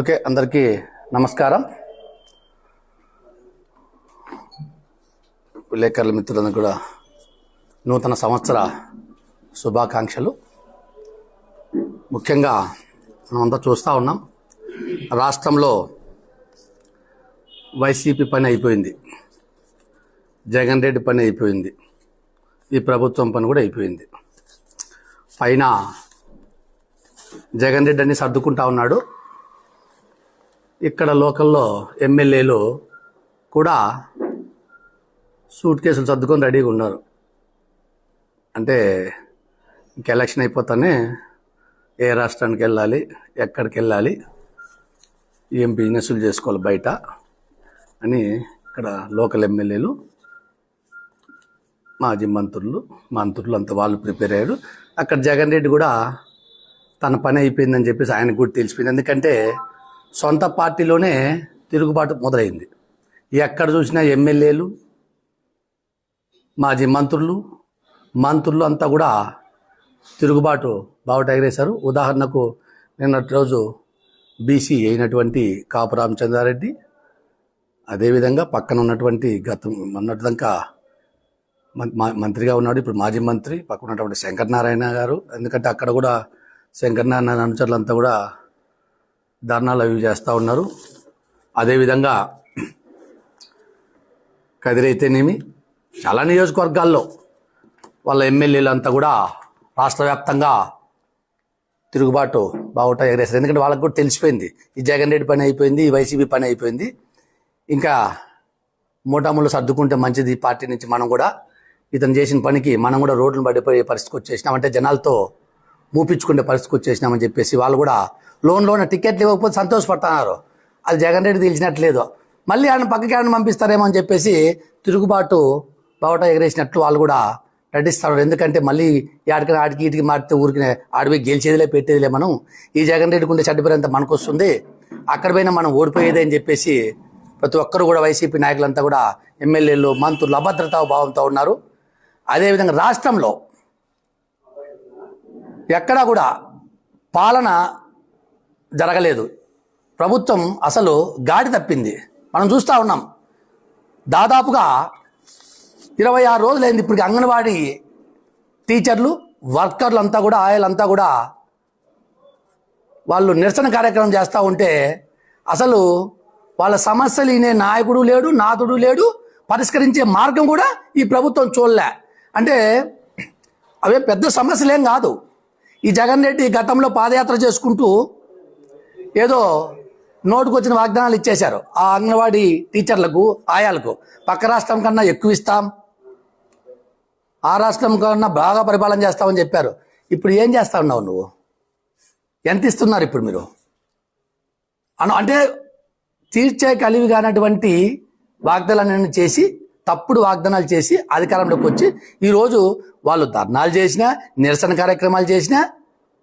Okay అందరికీ నమస్కారం. విలేకరుల మిత్రులను కూడా నూతన సంవత్సర శుభాకాంక్షలు. ముఖ్యంగా మనమంతా చూస్తూ ఉన్నాం రాష్ట్రంలో వైసీపీ పని అయిపోయింది. జగన్ రెడ్డి పని అయిపోయింది. ఈ ప్రభుత్వం పని కూడా అయిపోయింది. పైన జగన్ రెడ్డి అన్ని సర్దుకుంటా ఉన్నాడు. ఇక్కడ లోకల్లో ఎమ్మెల్యేలు కూడా సూట్ కేసులు సర్దుకొని రెడీగా ఉన్నారు. అంటే ఇంక ఎలక్షన్ అయిపోతానే ఏ రాష్ట్రానికి వెళ్ళాలి ఎక్కడికి వెళ్ళాలి ఏం బిజినెస్లు చేసుకోవాలి బయట అని ఇక్కడ లోకల్ ఎమ్మెల్యేలు మాజీ మంత్రులు మంత్రులు అంత వాళ్ళు ప్రిపేర్ అయ్యారు. అక్కడ జగన్ రెడ్డి కూడా తన పని అయిపోయిందని చెప్పేసి ఆయనకు కూడా తెలిసిపోయింది. ఎందుకంటే సొంత పార్టీలోనే తిరుగుబాటు మొదలైంది. ఎక్కడ చూసినా ఎమ్మెల్యేలు మాజీ మంత్రులు మంత్రులు అంతా కూడా తిరుగుబాటు బావుట ఎగరేశారు ఉదాహరణకు నిన్నటి రోజు బీసీ అయినటువంటి కాపు రామచంద్రారెడ్డి అదేవిధంగా పక్కన ఉన్నటువంటి గతం మొన్నటిదాకా మం- మా- మంత్రిగా ఉన్నాడు. ఇప్పుడు మాజీ మంత్రి పక్కన ఉన్నటువంటి శంకర్ నారాయణ గారు. ఎందుకంటే అక్కడ కూడా శంకర్ నారాయణ అనుచరులంతా కూడా ధర్నాలు అవి చేస్తూ ఉన్నారు. అదేవిధంగా కదిరైతేనేమి చాలా నియోజకవర్గాల్లో వాళ్ళ ఎమ్మెల్యేలు అంతా కూడా రాష్ట్ర వ్యాప్తంగా తిరుగుబాటు బావుట ఎగరేస్తారు ఎందుకంటే వాళ్ళకి కూడా తెలిసిపోయింది. ఈ జగన్ రెడ్డి పని అయిపోయింది ఈ వైసీపీ పని అయిపోయింది. ఇంకా మూటాములు సర్దుకుంటే మంచిది పార్టీ నుంచి మనం కూడా. ఇతను చేసిన పనికి మనం కూడా రోడ్లను పడిపోయే పరిస్థితికి వచ్చేసినాం. అంటే జనాలతో మూపించుకునే పరిస్థితికి వచ్చేసినామని చెప్పేసి వాళ్ళు కూడా లోన్లోన టికెట్లు ఇవ్వకపోతే సంతోషపడుతున్నారు. అది జగన్ రెడ్డి తెలిసినట్లేదు. మళ్ళీ ఆయన పక్కకి ఆయన పంపిస్తారేమో అని చెప్పేసి తిరుగుబాటు బావట ఎగరేసినట్లు వాళ్ళు కూడా నటిస్తారు ఎందుకంటే మళ్ళీ ఆడికి ఆడికి ఇటుకి మారితే ఊరికి ఆడిపోయి గెలిచేదిలే పెట్టేదిలే మనం. ఈ జగన్ రెడ్డికి ఉండే చెడ్డపేరంతా మనకు వస్తుంది అక్కడ పోయినా మనం ఓడిపోయేదే అని చెప్పేసి ప్రతి ఒక్కరు కూడా వైసీపీ నాయకులంతా కూడా ఎమ్మెల్యేలు మంత్రులు అభద్రతా భావంతో ఉన్నారు. అదేవిధంగా రాష్ట్రంలో ఎక్కడా కూడా పాలన జరగలేదు. ప్రభుత్వం అసలు గాడి తప్పింది. మనం చూస్తూ ఉన్నాం. దాదాపుగా ఇరవై ఆరు రోజులైంది ఇప్పటికి అంగన్వాడీ టీచర్లు వర్కర్లు అంతా కూడా ఆయలంతా కూడా వాళ్ళు నిరసన కార్యక్రమం చేస్తూ ఉంటే అసలు వాళ్ళ సమస్యలు ఈయన నాయకుడు లేడు నాథుడు లేడు పరిష్కరించే మార్గం కూడా ఈ ప్రభుత్వం చూడలే. అంటే అవే పెద్ద సమస్యలేం కాదు. ఈ జగన్ రెడ్డి గతంలో పాదయాత్ర చేసుకుంటూ ఏదో నోటుకొచ్చిన వాగ్దానాలు ఇచ్చేశారు. ఆ అంగన్వాడీ టీచర్లకు ఆయాలకు. పక్క రాష్ట్రం కన్నా ఎక్కువ ఇస్తాం. ఆ రాష్ట్రం కన్నా బాగా పరిపాలన చేస్తామని చెప్పారు. ఇప్పుడు ఏం చేస్తా ఉన్నావు నువ్వు? ఎంత ఇస్తున్నారు ఇప్పుడు మీరు? అను అంటే తీర్చే కలివి కానటువంటి వాగ్దానాలను చేసి తప్పుడు వాగ్దానాలు చేసి అధికారంలోకి వచ్చి ఈరోజు వాళ్ళు ధర్నాలు చేసినా నిరసన కార్యక్రమాలు చేసినా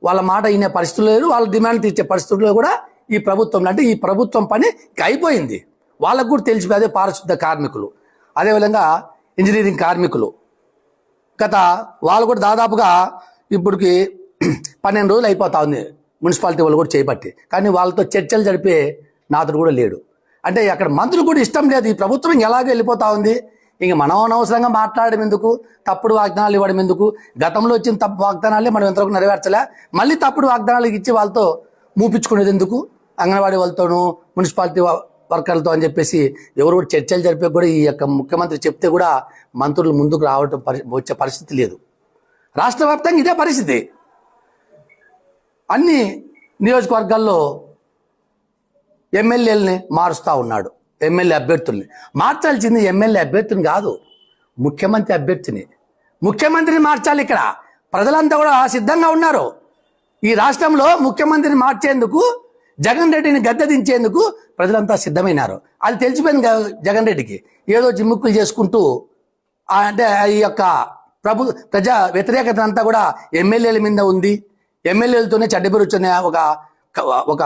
వాళ్ళ మాట వినే పరిస్థితులు లేదు వాళ్ళ డిమాండ్ తీర్చే పరిస్థితుల్లో కూడా ఈ ప్రభుత్వం అంటే ఈ ప్రభుత్వం పని అయిపోయింది. వాళ్ళకు కూడా తెలిసిపోయి అదే పారిశుద్ధ కార్మికులు అదేవిధంగా ఇంజనీరింగ్ కార్మికులు. గత వాళ్ళు కూడా దాదాపుగా ఇప్పటికి పన్నెండు రోజులు అయిపోతా ఉంది మున్సిపాలిటీ వాళ్ళు కూడా చేపట్టి. కానీ వాళ్ళతో చర్చలు జరిపే నాతుడు కూడా లేడు. అంటే అక్కడ మంత్రులు కూడా ఇష్టం లేదు ఈ ప్రభుత్వం ఎలాగో వెళ్ళిపోతా ఉంది ఇంక మనం అనవసరంగా మాట్లాడడం ఎందుకు? తప్పుడు వాగ్దానాలు ఇవ్వడం ఎందుకు? గతంలో వచ్చిన తప్పు వాగ్దానాలే మనం ఎంతవరకు నెరవేర్చలే. మళ్ళీ తప్పుడు వాగ్దానాలు ఇచ్చి వాళ్ళతో మూపించుకునేది ఎందుకు? అంగన్వాడీ వాళ్ళతోనూ మున్సిపాలిటీ వర్కర్లతో అని చెప్పేసి ఎవరు కూడా చర్చలు జరిపే కూడా ఈ యొక్క ముఖ్యమంత్రి చెప్తే కూడా మంత్రులు ముందుకు రావటం పరి వచ్చే పరిస్థితి లేదు. రాష్ట్ర వ్యాప్తంగా ఇదే పరిస్థితి. అన్ని నియోజకవర్గాల్లో ఎమ్మెల్యేలని మారుస్తూ ఉన్నాడు. ఎమ్మెల్యే అభ్యర్థుల్ని. మార్చాల్సింది ఎమ్మెల్యే అభ్యర్థిని కాదు ముఖ్యమంత్రి అభ్యర్థిని. ముఖ్యమంత్రిని మార్చాలి ఇక్కడ. ప్రజలంతా కూడా సిద్ధంగా ఉన్నారు. ఈ రాష్ట్రంలో ముఖ్యమంత్రిని మార్చేందుకు జగన్ రెడ్డిని గద్దె దించేందుకు ప్రజలంతా సిద్ధమైనారు. అది తెలిసిపోయింది జగన్ రెడ్డికి. ఏదో జిమ్ముక్కులు చేసుకుంటూ అంటే ఈ యొక్క ప్రభు ప్రజా వ్యతిరేకత అంతా కూడా ఎమ్మెల్యేల మీద ఉంది. ఎమ్మెల్యేలతోనే చెడ్డబెరు వచ్చిన ఒక ఒక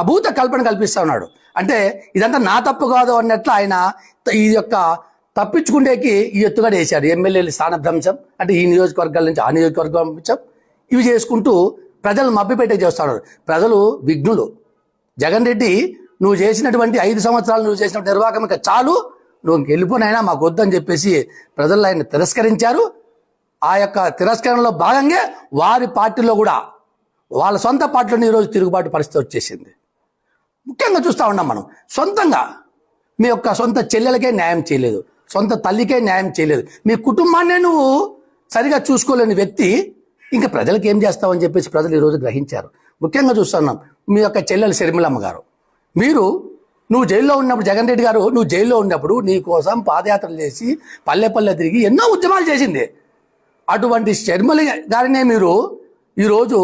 అభూత కల్పన కల్పిస్తా ఉన్నాడు. అంటే ఇదంతా నా తప్పు కాదు అన్నట్లు ఆయన ఈ యొక్క తప్పించుకుంటేకి ఈ ఎత్తుగడ వేశాడు. ఎమ్మెల్యేలు స్థానభ్రంశం అంటే ఈ నియోజకవర్గాల నుంచి ఆ నియోజకవర్గం పంపించాం ఇవి చేసుకుంటూ ప్రజలు మభ్యపెట్టే చేస్తున్నారు. ప్రజలు విఘ్నులు. జగన్ రెడ్డి నువ్వు చేసినటువంటి ఐదు సంవత్సరాలు నువ్వు చేసిన నిర్వాహకం ఇక చాలు. నువ్వు వెళ్ళిపోనైనా మాకు వద్దని చెప్పేసి ప్రజలు ఆయన తిరస్కరించారు. ఆ యొక్క తిరస్కరణలో భాగంగా వారి పార్టీలో కూడా వాళ్ళ సొంత పార్టీలో ఈరోజు తిరుగుబాటు పరిస్థితి వచ్చేసింది. ముఖ్యంగా చూస్తూ ఉన్నాం మనం. సొంతంగా మీ యొక్క సొంత చెల్లెలకే న్యాయం చేయలేదు. సొంత తల్లికే న్యాయం చేయలేదు. మీ కుటుంబాన్నే నువ్వు సరిగా చూసుకోలేని వ్యక్తి ఇంకా ప్రజలకు ఏం చేస్తావని చెప్పేసి ప్రజలు ఈరోజు గ్రహించారు. ముఖ్యంగా చూస్తున్నాం మీ యొక్క చెల్లెలు శర్మిలమ్మ గారు. మీరు నువ్వు జైల్లో ఉన్నప్పుడు జగన్ రెడ్డి గారు నువ్వు జైల్లో ఉన్నప్పుడు నీ కోసం పాదయాత్రలు చేసి పల్లె పల్లె తిరిగి ఎన్నో ఉద్యమాలు చేసింది. అటువంటి షర్మిల గారినే మీరు ఈరోజు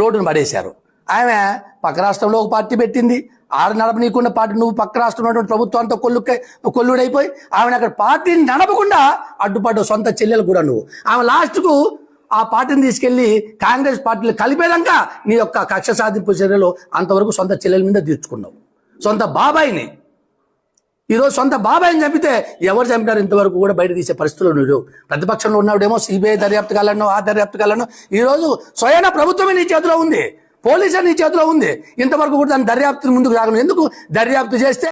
రోడ్డును పడేశారు. ఆమె పక్క రాష్ట్రంలో ఒక పార్టీ పెట్టింది. ఆడ నడపనీయకుండా పార్టీ నువ్వు పక్క రాష్ట్రంలో ఉన్నటువంటి ప్రభుత్వంతో కొల్లు కొల్లుడైపోయి ఆమెను అక్కడ పార్టీని నడపకుండా అడ్డుపడ్డ సొంత చెల్లెలు కూడా నువ్వు. ఆమె లాస్ట్కు ఆ పార్టీని తీసుకెళ్ళి కాంగ్రెస్ పార్టీలు కలిపేదాకా నీ యొక్క కక్ష సాధింపు చర్యలు అంతవరకు సొంత చెల్లెల మీద తీర్చుకున్నావు. సొంత బాబాయిని ఈరోజు సొంత బాబాయ్ని చంపితే ఎవరు చంపినారు ఇంతవరకు కూడా బయట తీసే పరిస్థితులు నువ్వు? ప్రతిపక్షంలో ఉన్నాడేమో సిబిఐ దర్యాప్తు కాలను ఆ దర్యాప్తు కాలను. ఈరోజు స్వయాన ప్రభుత్వమే నీ చేతిలో ఉంది. పోలీసు నీ చేతిలో ఉంది. ఇంతవరకు కూడా దాని దర్యాప్తు ముందుకు రాగలను ఎందుకు దర్యాప్తు చేస్తే